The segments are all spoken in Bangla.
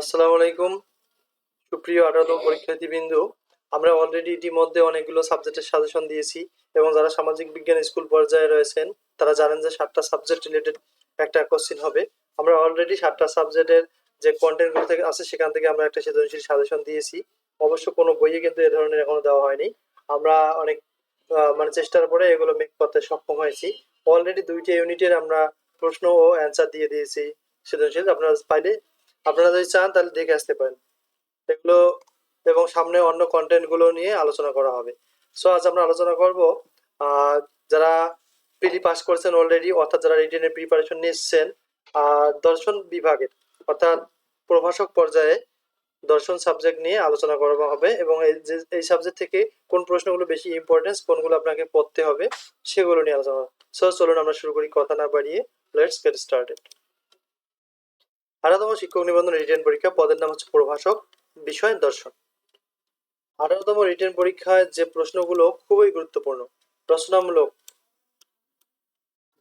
আসসালামু আলাইকুম। সুপ্রিয় আঠারোতম পরীক্ষার্থী বিন্দু আমরা অলরেডি ইতিমধ্যে অনেকগুলো সাবজেক্টের সাজেশন দিয়েছি এবং যারা সামাজিক বিজ্ঞান স্কুল পর্যায়ে রয়েছেন তারা জানেন যে সাতটা সাবজেক্ট রিলেটেড একটা কোশ্চিন হবে। আমরা অলরেডি সাতটা সাবজেক্টের যে কন্টেন্টগুলো থেকে আছে সেখান থেকে আমরা একটা সৃজনশীল সাজেশন দিয়েছি। অবশ্য কোনো বইয়ে কিন্তু এ ধরনের এখনও দেওয়া হয়নি। আমরা অনেক মানে চেষ্টার পরে এগুলো মেক করতে সক্ষম হয়েছি। অলরেডি দুইটি ইউনিটের আমরা প্রশ্ন ও অ্যান্সার দিয়ে দিয়েছি সৃজনশীল। আপনারা পাইলে আপনারা যদি চান, তাহলে দেখে আসতে পারেন। এগুলো এবং সামনে অন্য কন্টেন্টগুলো নিয়ে আলোচনা করা হবে। সো আজ আমরা আলোচনা করব যারা পিডি পাস করেছেন অলরেডি অর্থাৎ যারা রিটেনের প্রিপারেশন নিচ্ছেন আর দর্শন বিভাগের অর্থাৎ প্রভাষক পর্যায়ে দর্শন সাবজেক্ট নিয়ে আলোচনা করা হবে এবং এই সাবজেক্ট থেকে কোন প্রশ্নগুলো বেশি ইম্পর্টেন্স কোনগুলো আপনাকে পড়তে হবে, সেগুলো নিয়ে আলোচনা সো চলুন আমরা শুরু করি, কথা না বাড়িয়ে লেটস গেট স্টার্টেড আঠারোতম শিক্ষক নিবন্ধন রিটেন পরীক্ষা, পদের নাম হচ্ছে প্রভাষক, বিষয় দর্শন আঠারোতম রিটেন পরীক্ষায় যে প্রশ্নগুলো খুবই গুরুত্বপূর্ণ প্রশ্নামূলক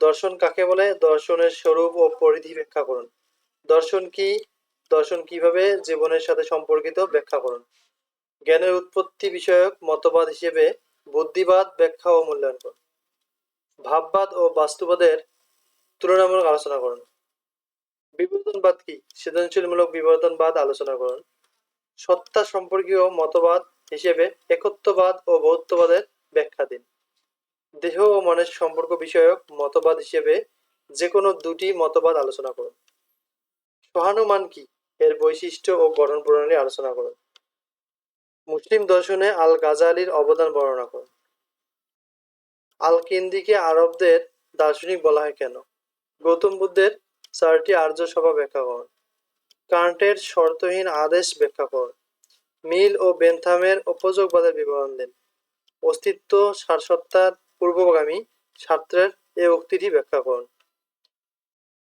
দর্শন কাকে বলে? দর্শনের স্বরূপ ও পরিধি ব্যাখ্যা করুন। দর্শন কি? দর্শন কীভাবে? জীবনের সাথে সম্পর্কিত ব্যাখ্যা করুন। জ্ঞানের উৎপত্তি বিষয়ক মতবাদ হিসেবে বুদ্ধিবাদ ব্যাখ্যা ও মূল্যায়ন করুন। ভাববাদ ও বাস্তুবাদের তুলনামূলক আলোচনা করুন। বিবর্তনবাদ কি? সৃজনশীলমূলক বিবর্তনবাদ আলোচনা করুন। সত্তা সম্পর্কীয় মতবাদ হিসেবে একত্ববাদ ও বৌদ্ধবাদের ব্যাখ্যা দিন। দেহ ও মনের সম্পর্ক বিষয়ক মতবাদ হিসেবে যে কোনো দুটি মতবাদ আলোচনা করুন। সহানুমান কি? এর বৈশিষ্ট্য ও গঠন প্রণালী আলোচনা করুন। মুসলিম দর্শনে আল গাজালির অবদান বর্ণনা করুন। আল কিন্দিকে আরবদের দার্শনিক বলা হয় কেন? গৌতম বুদ্ধের চারটি আর্য সভা ব্যাখ্যা করুন কান্টের শর্তহীন আদেশ ব্যাখ্যা কর। মিল ও বেনথামের উপযোগবাদের বিবরণ দেন। অস্তিত্ব, সারসত্তার পূর্বগামী ছাত্রের এই উক্তিটি ব্যাখ্যা করুন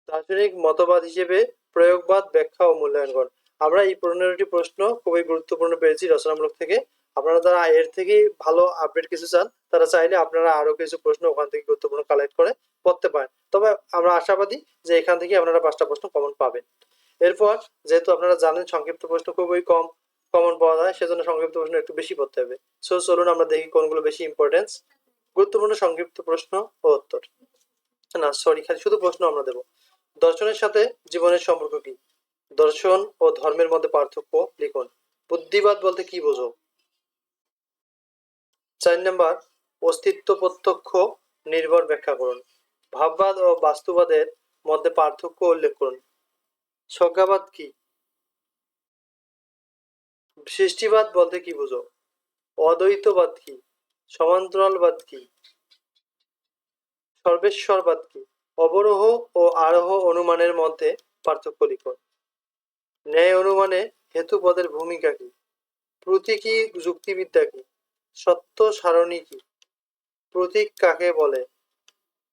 দার্শনিক মতবাদ হিসেবে প্রয়োগবাদ ব্যাখ্যা ও মূল্যায়ন করুন আমরা এই পনেরোটি প্রশ্ন খুবই গুরুত্বপূর্ণ পেয়েছি রচনামূলক থেকে। আপনারা যারা এর থেকে ভালো আপডেট কিছু চান, তারা চাইলে আপনারা আরও কিছু প্রশ্ন ওখান থেকে গুরুত্বপূর্ণ কালেক্ট করে পড়তে পারেন। তবে আমরা আশাবাদী যে এখান থেকে আপনারা পাঁচটা প্রশ্ন কমন পাবেন। এরপর যেহেতু আপনারা জানেন সংক্ষিপ্ত প্রশ্ন খুবই কম কমন পাওয়া যায়, সেজন্য সংক্ষিপ্ত প্রশ্ন একটু বেশি পড়তে হবে। সো চলুন আমরা দেখি কোনগুলো বেশি ইম্পর্টেন্স গুরুত্বপূর্ণ সংক্ষিপ্ত প্রশ্ন ও উত্তর। না সরি খালি শুধু প্রশ্ন আমরা দেব। দর্শনের সাথে জীবনের সম্পর্ক কি? দর্শন ও ধর্মের মধ্যে পার্থক্য লিখুন। বুদ্ধিবাদ বলতে কি বোঝো? চার নাম্বার, অস্তিত্ব প্রত্যক্ষ, নির্ভর ব্যাখ্যা করুন। ভাববাদ ও বাস্তুবাদের মধ্যে পার্থক্য উল্লেখ করুন। স্বজ্ঞাবাদ কি? সৃষ্টিবাদ বলতে কি বোঝো? অদ্বৈতবাদ কি? সমান্তরালবাদ কি? সর্বেশ্বরবাদ কি? অবরোহ ও আরোহ অনুমানের মধ্যে পার্থক্য লিখুন। ন্যায় অনুমানে হেতুপদের ভূমিকা কি? প্রতীকী যুক্তিবিদ্যা কি? সত্য সারণী কি? প্রতীক কাকে বলে?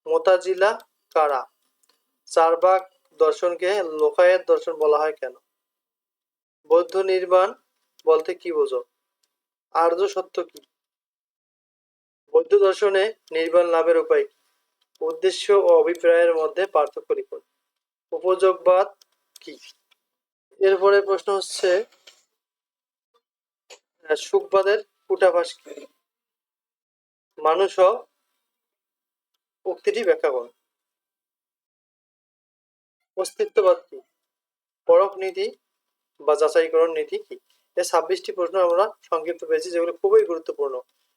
মোতাজিলা কারা? চারবাগ দর্শনকে লোকায়েত দর্শন বলা হয় কেন? বৌদ্ধ নির্বাণ বলতে কি বোঝো? আর্য সত্য কি? বৌদ্ধ দর্শনে নির্বাণ লাভের উপায় কি? উদ্দেশ্য ও অভিপ্রায়ের মধ্যে পার্থক্য লিখুন। উপযোগবাদ কি? এরপরে প্রশ্ন হচ্ছে সুখবাদের কুটাভাস কি? মানুষ উক্তিটি ব্যাখ্যা করুন অস্তিত্ববাদ কি? পরখ নীতি বা যাচাইকরণ নীতি কি? এই ছাব্বিশটি প্রশ্ন আমরা সংক্ষিপ্ত পেয়েছি, যেগুলো খুবই গুরুত্বপূর্ণ।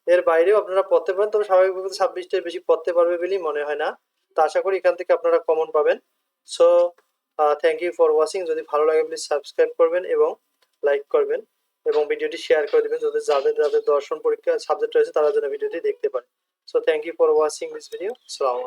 এর বাইরেও আপনারা পড়তে পারেন, তবে স্বাভাবিকভাবে ছাব্বিশটার বেশি পড়তে পারবে বলেই মনে হয় না। তো আশা করি এখান থেকে আপনারা কমন পাবেন। So thank you for watching যদি ভালো লাগে প্লিজ সাবস্ক্রাইব করবেন এবং লাইক করবেন। ভিডিওটি শেয়ার করে দেবেন। যাদের যাদের যাদের দর্শন পরীক্ষা সাবজেক্ট রয়েছে, তারা যেন ভিডিওটি দেখতে পারে। So thank you for watching this video আসসালামু